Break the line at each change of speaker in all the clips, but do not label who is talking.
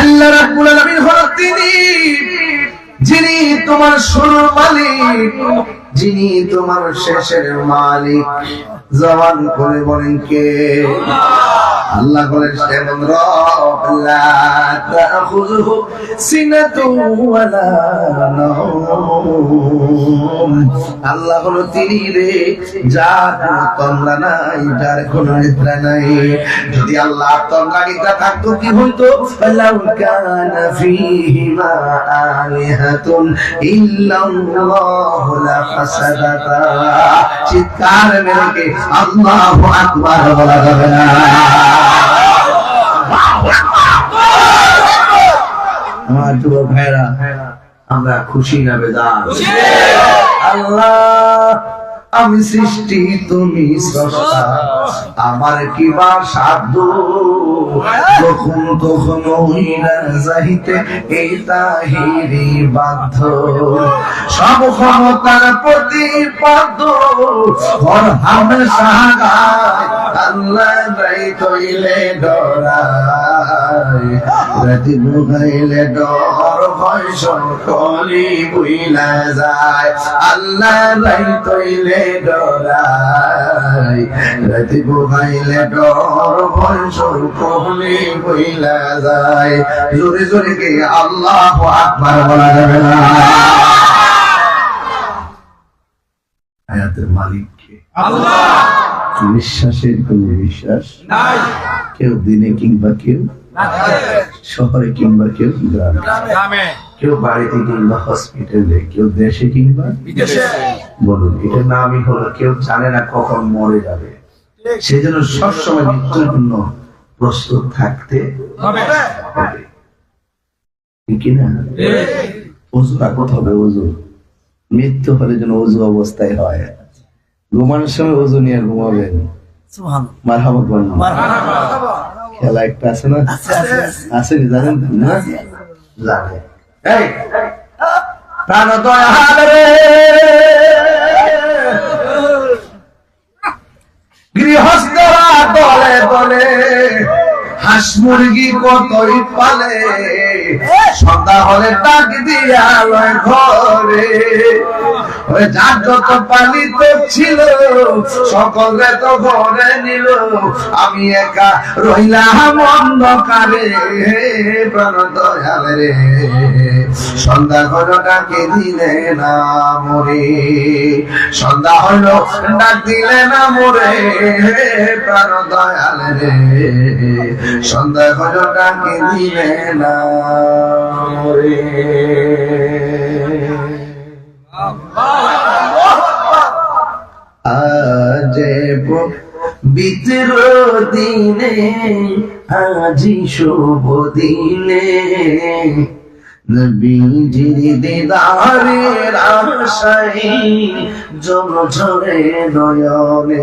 আল্লাহ রাব্বুল আলামিন হলো তিনি যিনি তোমার শুরুর মালিক। যিনি তোমার শেষের মালিক। জবান করে বলেন কে? আল্লাহ বলেন নাওম। আল্লাহ হলো তিনি রে, যার কোনো তমলা নাই, যার কোনো নিদ্রা নাই। যদি আল্লাহ তমলা নিদ্রা থাকতো, কি হইতো? লাউ কানা ফীহিমা আলিহাতুন ইল্লাল্লাহু লা ফাসাদাতা চিৎকার মেরে আল্লাহু আকবার বলা যাবে না। আমার যুবক ভাইরা আমরা খুশি না বেদার আল্লাহ আমি সৃষ্টি, তুমি স্রষ্টা। আমার কি বা সাধ্য? যখন তখন হইরা যাইতে এই তাহিরি বাধ্য। সব ক্ষমতার প্রতিপাদ্য হর হামেশা আল্লাহ নাই ভয় সকলি বুইলা যায়। আল্লাহ নাই তৈলে ডরায়। রাতি বুঝাইলে ডর ভয় সকলি বুইলা যায়। জোরে জোরে কে আল্লাহ আকবার বলা যাবে না। আয়াতের মালিক কে? বিশ্বাসের কোন বিশ্বাস নাই। কেউ দিনে কিংবা কেউ? শহরে কিংবা কেউ গ্রামে। কেউ বাড়িতে কিংবা হসপিটালে কেউ দেশে কিংবা বলুন এটা নামই হলো কেউ জানে না কখন মরে যাবে। সেই জন্য সবসময় মৃত্যুর জন্য প্রস্তুত থাকতে হবে। কিনা? অজু রাখতে হবে অজু? মৃত্যু হলে যেন অজু অবস্থায় হয়। ঘুমানোর সময় অজু নিয়ে ঘুমাবেন। মার হাবা খেলা একটা আছে না আছে কি জানেন না জানে দলে হাঁস মুরগি কতই পালে? সন্ধ্যা হলে ডাক দিয়া ঘরে। যার যত পালিত ছিল, সকলে তো ঘরে নিল। আমি একা রইলাম অন্ধকারে, প্রাণ রে। সন্ধ্যা হলো ডাকে দিলে না মরে। সন্ধ্যা হলো ডাক দিলে না মরে, প্রাণ দয়াল রে। সন্ধ্যা হলো ডাকে দিলে না মরে আজ বিতর দিনে, আজি শুভ দিনে, নবীজির দিদারের আশাই জল ঝরে নয়নে।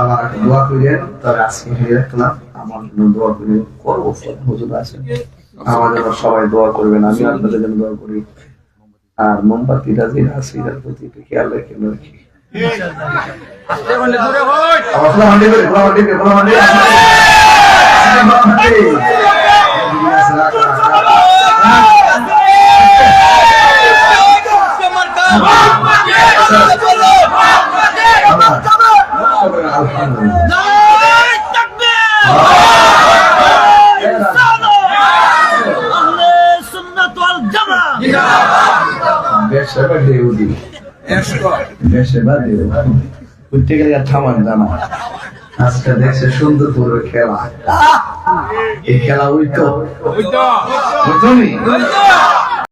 আমার দোয়া করিয়েন তবে আজকে হয়ে রাখলাম আমার জন্য দোয়া করি করব। হুজুর আছে। আমাদের সবাই দোয়া করবেন আমি আপনাদের জন্য দোয়া করি। আর মোমবাতিটা যে আছে এটার প্রতি একটু খেয়াল রেখে রাখি। আমার খোলা হান্ডি করে, খোলা হান্ডি করে, খোলা হান্ডি, খোলা হান্ডি। আলহামদুলিল্লাহ। দেশে বা দেউদি সেবা দেউ উঠতে গেলে থামান জানা আজকে দেখছে সুন্দর পুরো খেলা এই খেলা উইতো বুঝলি